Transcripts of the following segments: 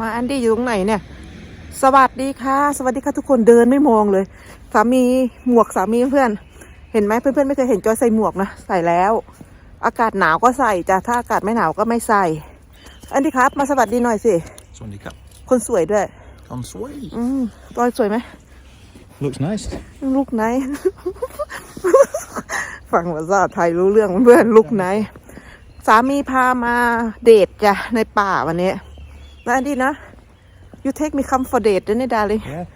มาอันดี้อยู่ตรงไหนเนี่ย สวัสดีค่ะ สวัสดีค่ะทุกคนเดินไม่มองเลย สามีหมวกสามีเพื่อน เห็นไหมเพื่อนๆไม่เคยเห็นจอยใส่หมวกนะใส่แล้ว อากาศหนาวก็ใส่จ้ะถ้าอากาศไม่หนาวก็ไม่ใส่ อันดี้ครับ มาสวัสดีหน่อยสิสวัสดีครับ คนสวยด้วยคอนสวย อืมจอยสวยไหม looks nice ลูกไหน ฟังภาษาไทยรู้เรื่องเพื่อนลูกไหน สามีพามาเดทจ้ะในป่าวันนี้ แล้วอันนี้นะ you take me come for date ด้วยนี่ดาเลย yeah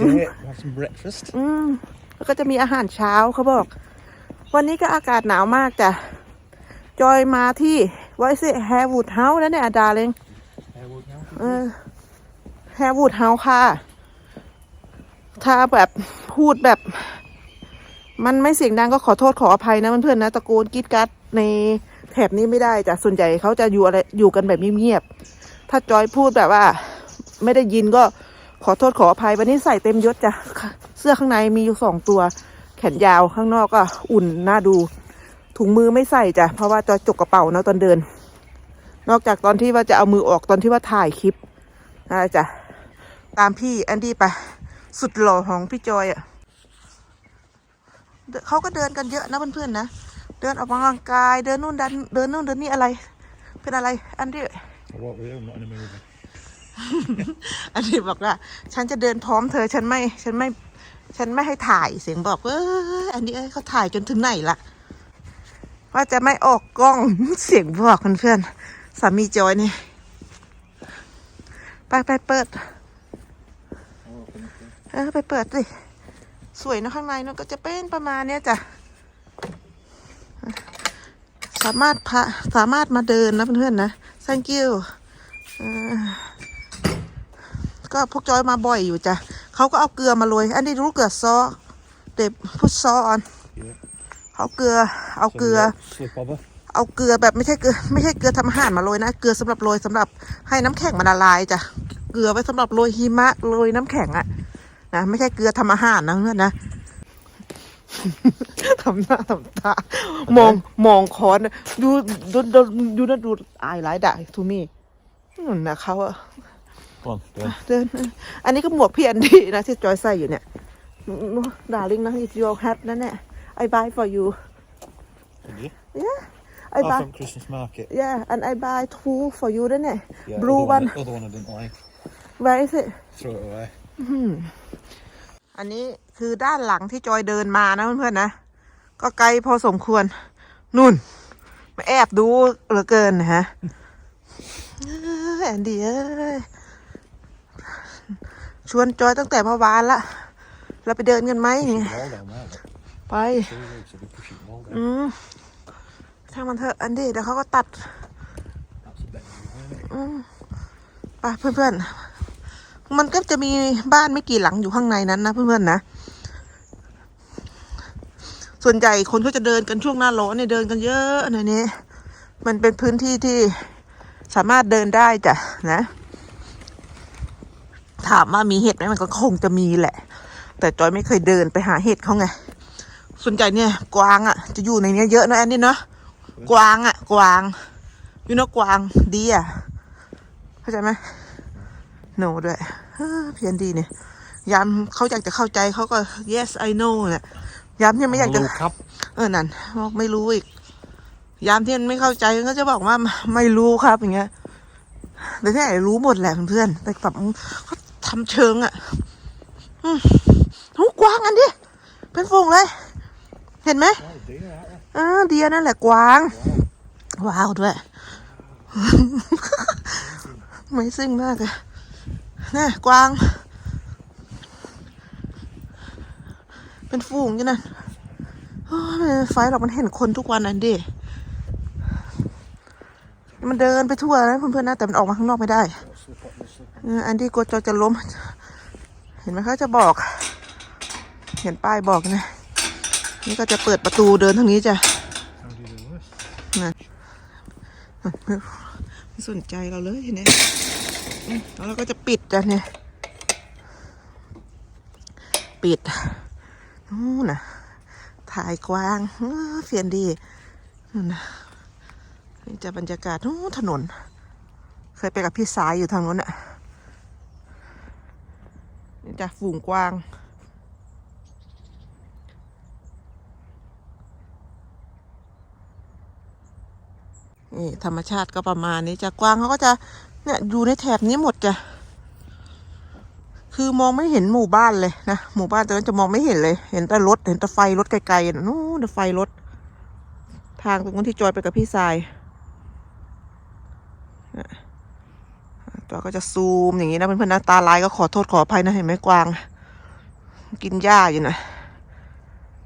Date, have some breakfast อืมแล้วก็จะมีอาหารเช้าเขาบอก วันนี้ก็อากาศหนาวมากจ้ะ จอยมาที่ไวซิแฮร์วูดเฮาส์แล้วเนี่ยดาเลงเออแฮร์วูดเฮาส์ค่ะ ถ้าแบบพูดแบบ มันไม่เสียงดังก็ขอโทษขออภัยนะเพื่อนๆนะตะโกนกรีดกรัดในแถบนี้ไม่ได้จ้ะส่วนใหญ่เขาจะอยู่อะไรอยู่กันแบบเงียบๆ ถ้าจอยพูดแบบว่า ไม่ได้ยินก็ขอโทษขออภัยวันนี้ใส่เต็มยศจ้ะเสื้อข้างในมีอยู่สองตัว แขนยาวข้างนอกก็อุ่นน่าดู ถุงมือไม่ใส่จ้ะเพราะว่าจอยจกกระเป๋านะตอนเดิน นอกจากตอนที่ว่าจะเอามือออกตอนที่ว่าถ่ายคลิปนะจ้ะตามพี่แอนดี้ไปสุดหล่อของพี่จอยอะเขาก็เดินกันเยอะนะเพื่อนๆนะ เดินออกกำลังกาย เดินนู่นเดินเดินนู่นเดินนี่อะไร เป็นอะไร อันดี้ I walk with you I'm not in a movie อันนี้บอกว่า ฉันจะเดินพร้อมเธอฉันไม่ ฉันไม่ ฉันไม่ให้ถ่ายเสียงบอกเอออันนี้เอ้ยเขาถ่ายจนถึงไหนละว่าจะไม่ออกกล้องเสียงบอกเพื่อนๆสามีจอยนี่ไปไปเปิดเออไปเปิดสิสวยนะข้างในนก็จะเป็นประมาณเนี้ยจ้ะสามารถพาสามารถมาเดินนะเพื่อนๆนะ thank you เออก็พวกจอยมาบ่อยอยู่จ้ะเขาก็เอาเกลือมาโรยอันนี้รู้เกลือซอเด็บพุทซอออน Yeah. เอาเกลือ เอาเกลือ slip over เอาเกลือแบบไม่ใช่เกลือไม่ใช่เกลือทำอาหารมาโรยนะ เกลือสำหรับโรยสำหรับให้น้ำแข็งมันละลายจ้ะ เกลือไว้สำหรับโรยหิมะโรยน้ำแข็งอะนะไม่ใช่เกลือทำอาหารนะเพื่อนนะ ทำหน้าทำตามองมองคอนดูดูดูดูดูดูอายร้ายด่าทูมี่นั่นนะเขาอะ Come on, go on. เดินอันนี้ก็หมวกพี่อันดีนะที่จอยใส่อยู่เนี่ยดาริงนะ it's your hat นั่นแหละ I buy for you Did you? yeah I Oh, buy from Christmas market. yeah and I buy two for you นั่นแหละ Yeah, blue other one that- Other one I didn't like. where is it Throw it away. อันนี้ คือด้านหลังที่จอยเดินมานะเพื่อนๆนะ ก็ไกลพอสมควรนุ่น มาแอบดูเหลือเกินนะฮะแอนดี้เอ้ยชวนจอยตั้งแต่เมื่อวานละ เราไปเดินกันไหมไป อืมช่างมันเถอะอันดี้เดี๋ยวเขาก็ตัดไปเพื่อนๆ มันก็จะมีบ้านไม่กี่หลังอยู่ข้างในนั้นนะเพื่อนๆนะ ส่วนใหญ่คนก็จะเดินกันช่วงหน้าร้อนเนี่ยเดินกันเยอะในนี้ มันเป็นพื้นที่ที่สามารถเดินได้จ้ะนะ ถามว่ามีเห็ดไหมมันก็คงจะมีแหละ แต่จอยไม่เคยเดินไปหาเห็ดเขาไงส่วนใหญ่เนี่ยกวางอะ จะอยู่ในนี้เยอะนะแอนนี่เนาะกวางอะ กวางยูโนกวางดีอะเข้าใจไหมโนด้วยเฮ้อเพียนดีเนี่ยยามเขาอยากจะเข้าใจเขาก็ yes I know เนี่ย ยามที่ไม่อยากจะ Blue cap. เออ นั่นบอกไม่รู้อีก ยามที่มันไม่เข้าใจมันก็จะบอกว่าไม่รู้ครับอย่างเงี้ย แต่ที่ไหนรู้หมดแหละเพื่อนๆ แต่แบบเขาทำเชิงอะอืมหูกวางอันดิ เป็นฝูงเลย เห็นไหม Oh dear, aren't they? อ่าเดียนั่นแหละกวาง ว้าวด้วย ไม่ซิ่งมากเลยนี่กวาง เป็นฝูงอยู่นั่นไฟหรอกมันเห็นคนทุกวันอันดิ มันเดินไปทั่วนะเพื่อนๆนะ แต่มันออกมาข้างนอกไม่ได้อันดี้กลัวจอจะล้ม เห็นไหมเขาจะบอก เห็นป้ายบอกนะ นี่ก็จะเปิดประตูเดินทางนี้จ้ะ How do you do this? ไม่สนใจเราเลยเห็นไหมแล้วเราก็จะปิดจ้ะเนี่ย ปิด นู่นนะถ่ายกว้างเออเฟียนดีนู่นนะนี่จะบรรยากาศนู่นถนน เคยไปกับพี่สายอยู่ทางนู้นน่ะนี่จะฝูงกว้างนี่ธรรมชาติก็ประมาณนี้จะกว้างเขาก็จะเนี่ยอยู่ในแถบนี้หมดจ้ะ คือมองไม่เห็นหมู่บ้านเลยนะ หมู่บ้านตรงนั้นจะมองไม่เห็นเลย เห็นแต่รถ เห็นแต่ไฟรถไกลๆนู้นไฟรถ ทางตรงนั้นที่จอยไปกับพี่ทรายนะจอยก็จะซูมอย่างนี้นะเพื่อนๆนะตาลายก็ขอโทษขออภัยนะเห็นไหมกวาง กินหญ้าอยู่นะ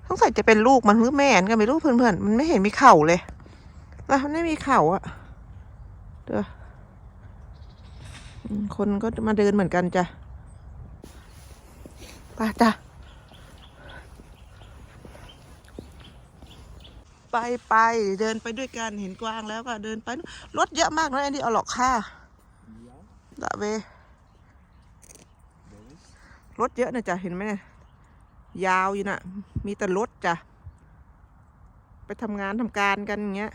สงสัยจะเป็นลูกมันหรือแม่นก็ไม่รู้เพื่อนๆมันไม่เห็นมีเข่าเลยนะมันไม่มีเข่าอะเด้อคนก็มาเดินเหมือนกันจ้ะ ไปจ้ะ ไปไปเดินไปด้วยกันเห็นกวางแล้วก็เดินไป รถเยอะมากนะอันนี้เอาหรอกค่ะ Ja, ดะเว รถเยอะนะจ๊ะเห็นไหมเนี่ย ยาวอยู่นะมีแต่รถจ้ะ ไปทำงานทำการกันอย่างเงี้ย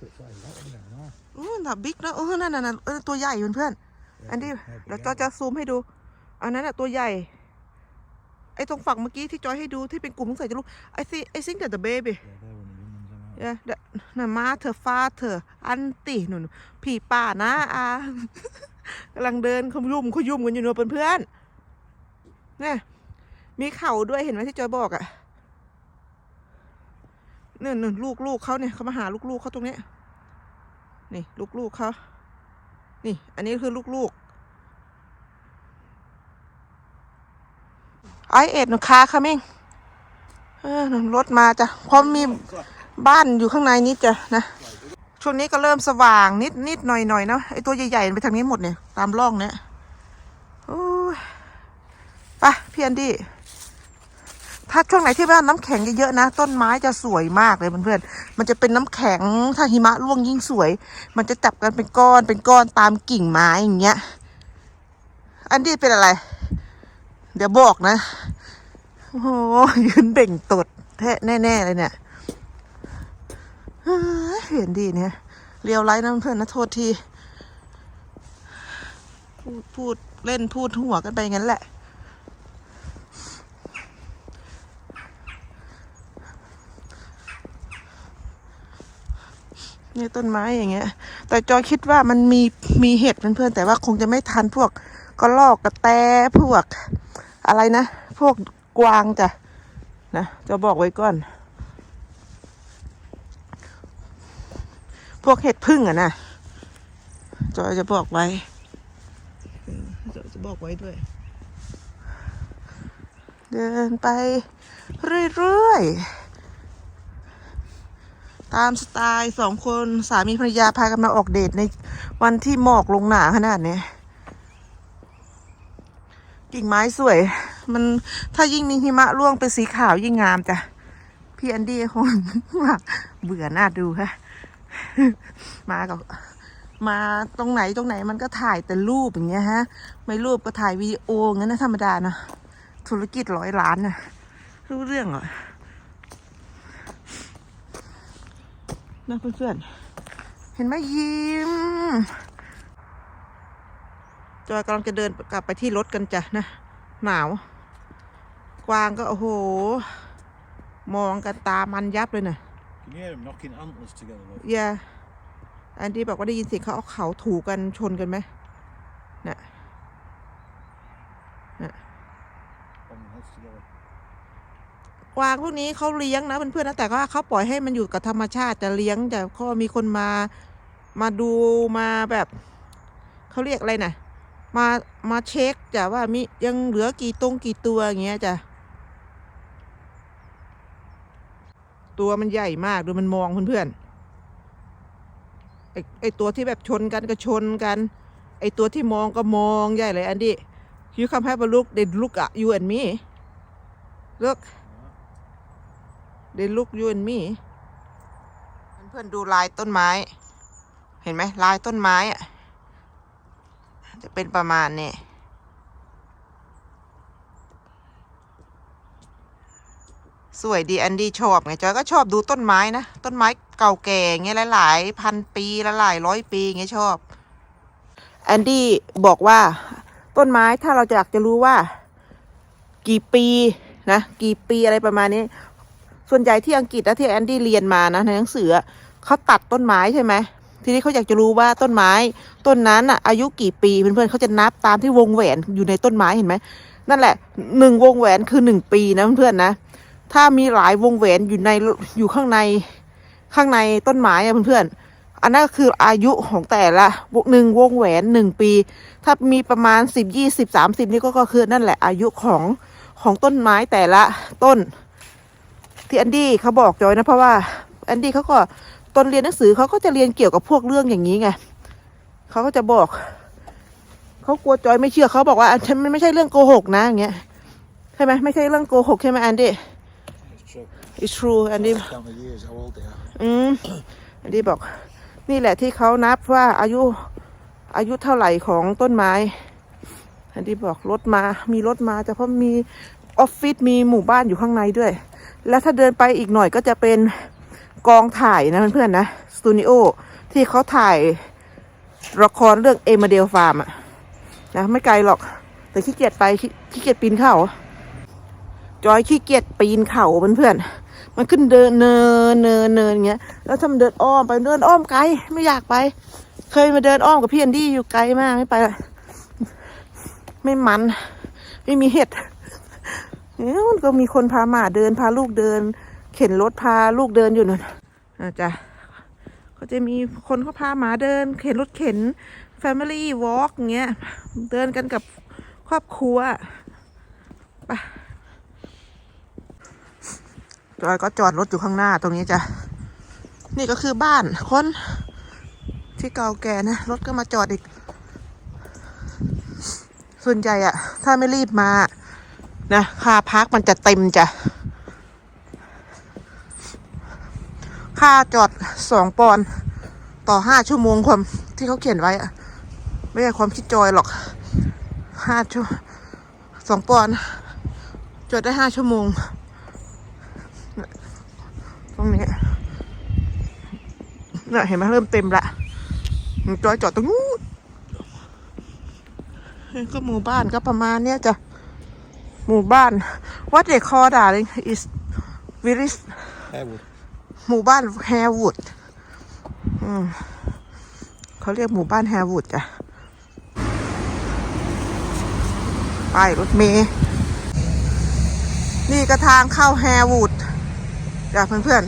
Put that in that one there, no? อือน่ะบิ๊กนะเออนั่นน่ะน่ะเออตัวใหญ่เพื่อนๆอันนี้ Yeah, เดี๋ยว big จอย area. จะซูมให้ดู อันนั้นน่ะตัวใหญ่ ไอ้ตรงฝั่งเมื่อกี้ที่จอยให้ดูที่เป็นกลุ่มใส่จะลูกไอ้ซิไอ้ซิงเดอะเบบี้ Yeah, they're one of the young ones, aren't they? เอ๊ะเดะน่ะมาเธอฟ้าเธออันติหนุนพี่ป้านะอากำลังเดินขยุ่มขยุ่มกันอยู่เนอะเพื่อนๆเนี่ยมีเข่าด้วยเห็นไหมที่จอยบอกอะ่ะนี่นลูกลูกๆเขาเนี่ยเขามาหาลูกลูกๆเขาตรงเนี้ย นี่ลูกๆเขานี่ อันนี้คือลูกลูกไอเอ็ดหนูคาค่ะมิ่งเออรถมาจ้ะเพราะมีบ้านอยู่ข้างในนิดจ้ะนะช่วงนี้ก็เริ่มสว่างนิดนิดหน่อยหน่อยนะไอตัวใหญ่ๆไปทางนี้หมดเนี่ย ตามร่องเนี่ยโอ้ยไปพี่แอนดี้ ถ้าช่วงไหนที่ว่าน้ำแข็งเยอะๆนะ ต้นไม้จะสวยมากเลยเพื่อนๆมันจะเป็นน้ำแข็งถ้าหิมะร่วงยิ่งสวย มันจะจับกันเป็นก้อนเป็นก้อนตามกิ่งไม้อย่างเงี้ย อันดี้เป็นอะไร เดี๋ยวบอกนะโอ้ยืนเบ่งตดแท้แน่ๆเลยเนี่ยเฮ้ยเห็นดีเนี่ยเรียวไลท์นะเพื่อนนะโทษทีพูดพูดเล่นพูดหัวกันไปงั้นแหละ เนี่ยต้นไม้อย่างเงี้ย แต่จอยคิดว่ามันมีมีเห็ดเพื่อนๆแต่ว่าคงจะไม่ทันพวกกระลอกกระแตพวกอะไรนะ พวกกวางจ้ะนะจะบอกไว้ก่อน พวกเห็ดพึ่งอะนะจอยจะบอกไว้จอยจะบอกไว้ด้วย เดินไปเรื่อยๆ ตามสไตล์สองคนสามีภรรยาพากันมาออกเดทในวันที่หมอกลงหนาขนาดนี้ กิ่งไม้สวย มันถ้ายิ่งมีหิมะร่วงเป็นสีขาวยิ่งงามจ้ะ พี่แอนดี้คงเบื่อหน้าดูฮะมากับมาตรงไหนตรงไหนมันก็ถ่ายแต่รูปอย่างเงี้ยฮะ ไม่รูปก็ถ่ายวีดีโองั้นนะธรรมดานะธุรกิจร้อยล้านนะรู้เรื่องเหรอ นะเพื่อนๆ เห็นไหมยิ้ม จอยกำลังจะเดินกลับไปที่รถกันจ้ะนะ หนาว กวางก็โอ้โห มองกันตามันยับเลยนะ Can you hear them knocking antlers together? Look? อย่าอันที่บอกว่าได้ยินเสียงเขาเอาเขาถูกันชนกันไหมน่ะ Banging heads together. ก วางพวกนี้เขาเลี้ยงนะเพื่อนๆนะแต่ก็เขาปล่อยให้มันอยู่กับธรรมชาติจะเลี้ยงแต่เขามีคนมามาดูมาแบบเขาเรียกอะไรนะมามาเช็คจ้ะว่ามียังเหลือกี่ตรงกี่ตัวอย่างเงี้ยจ้ะตัวมันใหญ่มากดูมันมองเพื่อนๆไอไอตัวที่แบบชนกันก็ชนกัน ไอตัวที่มองก็มองใหญ่เลยอันดี้ you come have a look they look at you and me look they look you and me เพื่อนๆดูลายต้นไม้ เห็นไหมลายต้นไม้อะจะเป็นประมาณนี้สวยดีแอนดี้ชอบไงจอยก็ชอบดูต้นไม้นะ ต้นไม้เก่าแก่เงี้ยหลาย ๆ พันปีละหลายร้อยปีเงี้ยชอบ แอนดี้บอกว่า ต้นไม้ถ้าเราอยากจะรู้ว่า กี่ปีนะ กี่ปีอะไรประมาณนี้ ส่วนใหญ่ที่อังกฤษนะที่แอนดี้เรียนมานะในหนังสือเขาตัดต้นไม้ใช่ไหมทีนี้เขาอยากจะรู้ว่าต้นไม้ ต้นนั้นอะอายุกี่ปีเพื่อนๆเขาจะนับตามที่วงแหวนอยู่ในต้นไม้เห็นไหมนั่นแหละหนึ่งวงแหวนคือหนึ่งปีนะเพื่อนๆนะถ้ามีหลายวงแหวนอยู่ในอยู่ข้างในข้างในต้นไม้อะเพื่อนๆอันนั้นก็คืออายุของแต่ละหนึ่งวงแหวนหนึ่งปี ถ้ามีประมาณสิบยี่สิบสามสิบนี่ก็คือนั่นแหละอายุของของต้นไม้แต่ละต้น ที่แอนดี้เขาบอกจอยนะเพราะว่าแอนดี้เขาก็ตอนเรียนหนังสือเขาก็จะเรียนเกี่ยวกับพวกเรื่องอย่างนี้ไงเขาก็จะบอกเขากลัวจอยไม่เชื่อเขาบอกว่าฉันมันไม่ใช่เรื่องโกหกนะอย่างเงี้ยใช่ไหมไม่ใช่เรื่องโกหกใช่ไหมแอนดี้ It's true. it's true แอนดี้ Count the years, how old they are. อืมอันนี้บอก นี่แหละที่เขานับว่าอายุอายุเท่าไหร่ของต้นไม้อันนี้บอกรถมา มีรถมาแต่เพราะมีออฟฟิศมีหมู่บ้านอยู่ข้างในด้วย แล้วถ้าเดินไปอีกหน่อยก็จะเป็นกองถ่ายนะเพื่อนๆนะสตูดิโอที่เขาถ่ายละครเรื่องเอมาเดลฟาร์มอะนะไม่ไกลหรอก แต่ขี้เกียจไปขี้เกียจปีนเขาจอยขี้เกียจปีนเขาเพื่อนๆมันขึ้นเดินเนินเนินเนินอย่างเงี้ย แล้วถ้าเดินอ้อมไปเดินอ้อมไกลไม่อยากไป เคยมาเดินอ้อมกับพี่แอนดี้อยู่ไกลมากไม่ไปละไม่มัน ไม่มีเห็ด เนี่ยมันก็มีคนพาหมาเดินพาลูกเดิน เข็นรถพาลูกเดินอยู่นั่นอาจ้ะเขาจะมีคนเขาพาหมาเดิน เข็นรถเข็น Family Walk อย่างเงี้ยเดินกันกับครอบครัวไปจอยก็จอดรถอยู่ข้างหน้าตรงนี้จ้ะ นี่ก็คือบ้านคนที่เก่าแก่นะ รถก็มาจอดอีก ส่วนใหญ่อะถ้าไม่รีบมา นะค่าพักมันจะเต็มจ้ะค่าจอดสองปอนต่อห้าชั่วโมงความที่เขาเขียนไว้อะไม่ใช่ความคิดจอยหรอกห้าชั่วสองปอนจอดได้ห้าชั่วโมง ตรงนี้เนี่ยเห็นไหมเริ่มเต็มละจอยจอดตรงนู้นก็หมู่บ้านก็ประมาณเนี้ยจ้ะ หมู่บ้าน what they call darling is village Harewood. หมู่บ้านแฮร์วูดอืมเขาเรียกหมู่บ้านแฮร์วูดจ้ะป้ายรถเมย์นี่ก็ทางเข้าแฮร์วูดจ้ะเพื่อน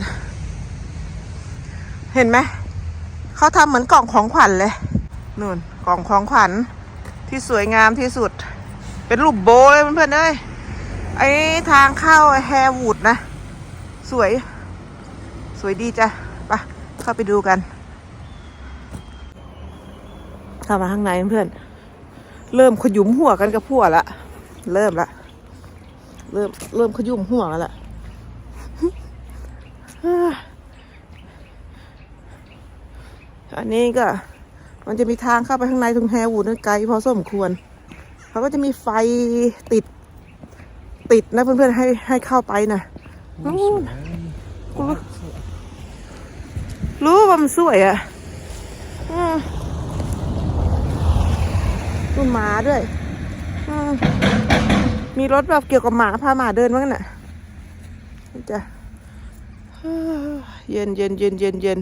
ๆ เห็นไหม เขาทำเหมือนกล่องของขวัญเลยนู่นกล่องของขวัญที่สวยงามที่สุด เป็นรูปโบเลยเพื่อนๆเอ้ย ไอ้ทางเข้าแฮวูดนะ สวย สวยดีจ้ะไปเข้าไปดูกันเข้ามาข้างในเพื่อน เริ่มขยุมหัวกันกับพวกละ เริ่มละ เริ่ม เริ่มขยุมหัวละอันนี้ก็ มันจะมีทางเข้าไปข้างในตรงแฮวูดนั่นไกลพอสมควร เขาก็จะมีไฟติด ติดนะเพื่อนๆให้ให้เข้าไปนะนู่นกูรู้รู้ว่ามันสวยอะอืมต้นหมาด้วยอืมมีรถแบบเกี่ยวกับหมาพาหมาเดินมั้งน่ะนี่จ้ะเย็นเย็นเย็นเย็นเย็น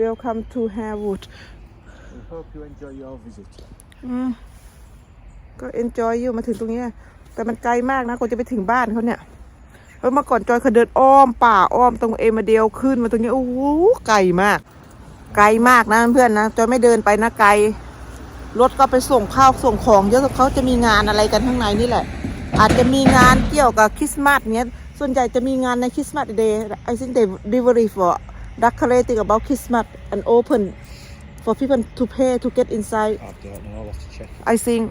Welcome to Harewood We hope you enjoy your visit. อืมก็ enjoy อยู่มาถึงตรงเนี้ยแต่มันไกลมากนะกว่าจะไปถึงบ้านเขาเนี่ยเออเมื่อก่อนจอยเคยเดินอ้อมป่าอ้อมตรงเอมาเดลขึ้นมาตรงนี้โอ้โหไกลมาก ไกลมากนะเพื่อนนะจอยไม่เดินไปนะไกลรถก็ไปส่งข้าวส่งของเยอะเขาจะมีงานอะไรกันข้างในนี่แหละ อาจจะมีงานเกี่ยวกับคริสต์มาสเนี้ยส่วนใหญ่จะมีงานในคริสต์มาสเดย์ I think they delivery for decorating about Christmas and open for people to pay to get inside I don't know, I'll have to check. I think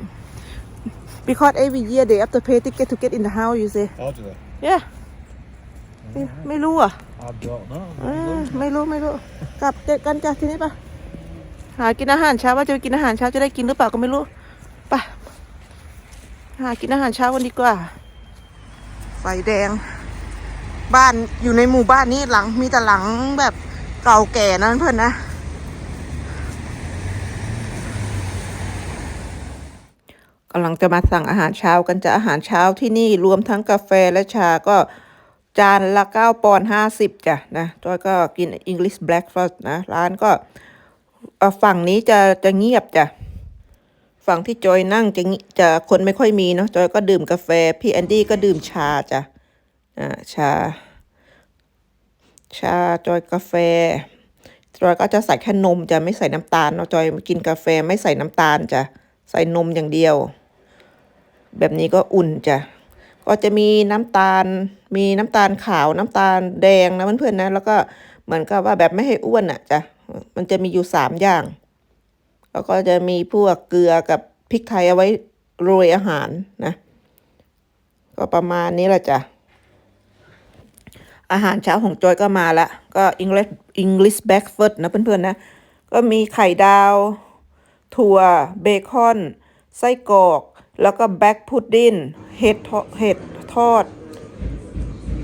because every year they have to pay ticket to get in the house you say Oh, do they? yeah ไม่ไม่รู้อะ I don't know. เออไม่รู้ไม่รู้ กลับเด็กกันจ้ะทีนี้ปะหากินอาหารเช้าว่าจะไปกินอาหารเช้าจะได้กินหรือเปล่าก็ไม่รู้ไปหากินอาหารเช้ากันดีกว่าไปแดง บ้านอยู่ในหมู่บ้านนี้หลังมีแต่หลังแบบเก่าแก่นะเพื่อนๆนะำลังจะมาสั่งอาหารเช้ากันจะอาหารเช้าที่นี่รวมทั้งกาแฟและชาก็จานละเก้าปอนห้าสิบจ้ะนะจอยก็กิน English breakfast นะร้านก็ฝั่งนี้จะจะเงียบจ้ะฝั่งที่จอยนั่งจะจะคนไม่ค่อยมีเนาะจอยก็ดื่มกาแฟ พี่แอนดี้ก็ดื่มชาจ้ะอ่าชา ชาจอยกาแฟจอยก็จะใส่แค่นมจะไม่ใส่น้ำตาลเนาะจอยกินกาแฟไม่ใส่น้ำตาลจ้ะใส่นมอย่างเดียว แบบนี้ก็อุ่นจ้ะก็จะมีน้ำตาล มีน้ำตาลขาวน้ำตาลแดงนะเพื่อนๆนะแล้วก็เหมือนกับว่าแบบไม่ให้อ้วนอะจ้ะมันจะมีอยู่สามอย่าง แล้วก็จะมีพวกเกลือกับพริกไทยเอาไว้โรยอาหารนะ ก็ประมาณนี้แหละจ้ะอาหารเช้าของจอยก็มาละก็ English English breakfast นะเพื่อนๆนะ ก็มีไข่ดาว ถั่วเบคอน ไส้กรอก แล้วก็แบ็กพุดดิ้งเห็ดทอเห็ดทอด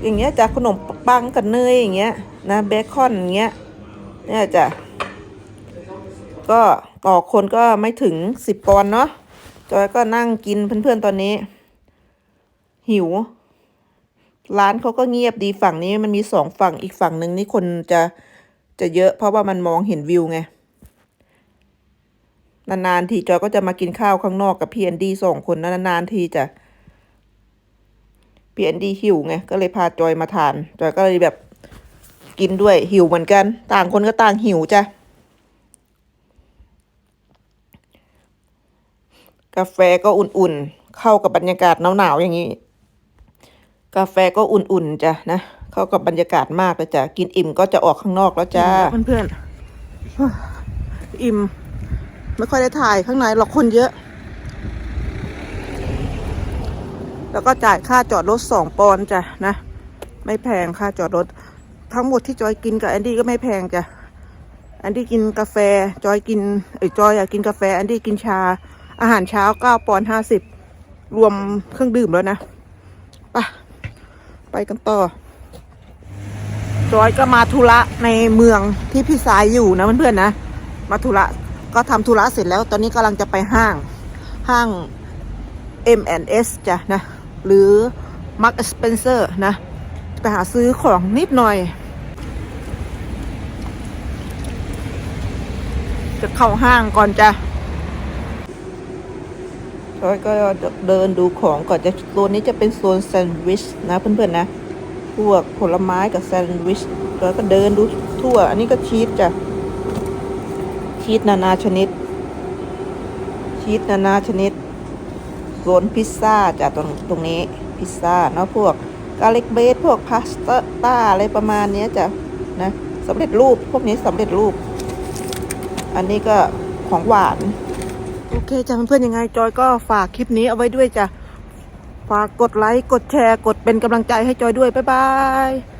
อย่างเงี้ยจากขนมปังกับเนยอย่างเงี้ยนะเบคอนอย่างเงี้ยเนี่ยจ้ะก็ต่อคนก็ไม่ถึงสิบปอนเนาะจอยก็นั่งกินเพื่อนๆตอนนี้ หิว ร้านเขาก็เงียบดีฝั่งนี้มันมีสองฝั่งอีกฝั่งหนึ่งนี่คนจะจะเยอะเพราะว่ามันมองเห็นวิวไง นานๆทีจอยก็จะมากินข้าวข้างนอกกับพี่แอนดี้สองคนนะนานๆทีจะพี่แอนดี้หิวไงก็เลยพาจอยมาทานจอยก็เลยแบบกินด้วยหิวเหมือนกัน ต่างคนก็ต่างหิวจ้ะกาแฟก็อุ่นๆ เข้ากับบรรยากาศหนาวๆอย่างนี้ กาแฟก็อุ่นๆจ้ะนะเข้ากับบรรยากาศมากเลยจ้ะกินอิ่มก็จะออกข้างนอกแล้วจ้าเพื่อนๆอิ่ม ไม่ค่อยได้ถ่ายข้างในหรอกคนเยอะ แล้วก็จ่ายค่าจอดรถสองปอนจ้ะนะ ไม่แพงค่าจอดรถ ทั้งหมดที่จอยกินกับแอนดี้ก็ไม่แพงจ้ะแอนดี้กินกาแฟ จอยกินไอ้จอยอยากกินกาแฟแอนดี้กินชา อาหารเช้าเก้าปอนห้าสิบรวมเครื่องดื่มแล้วนะไปไปกันต่อจอยก็มาธุระในเมืองที่พี่สายอยู่นะเพื่อนๆนะ มาธุระ ก็ทำธุระเสร็จแล้ว ตอนนี้กำลังจะไปห้างห้าง M&S จ้ะนะ หรือ Mark Spencer นะ ไปหาซื้อของนิดหน่อย จะเข้าห้างก่อนจ้ะจอยก็เดินดูของก่อนจะโซนนี้จะเป็นโซนแซนด์วิชนะเพื่อนๆนะ พวกผลไม้กับแซนด์วิชแล้วก็เดินดูทั่ว อันนี้ก็ชีสจ้ะ ชีสนานาชนิด ชีสนานาชนิดโซนพิซซ่าจ้ะตรงตรงนี้พิซซ่าเนาะพวกกาลิกเบสพวกพาสต้าอะไรประมาณนี้จ้ะนะสำเร็จรูปพวกนี้สำเร็จรูป อันนี้ก็ของหวาน โอเคจ้ะเพื่อนๆยังไงจอยก็ฝากคลิปนี้เอาไว้ด้วยจ้ะฝากกดไลค์ กดแชร์ กดเป็นกำลังใจให้จอยด้วย บ๊ายบาย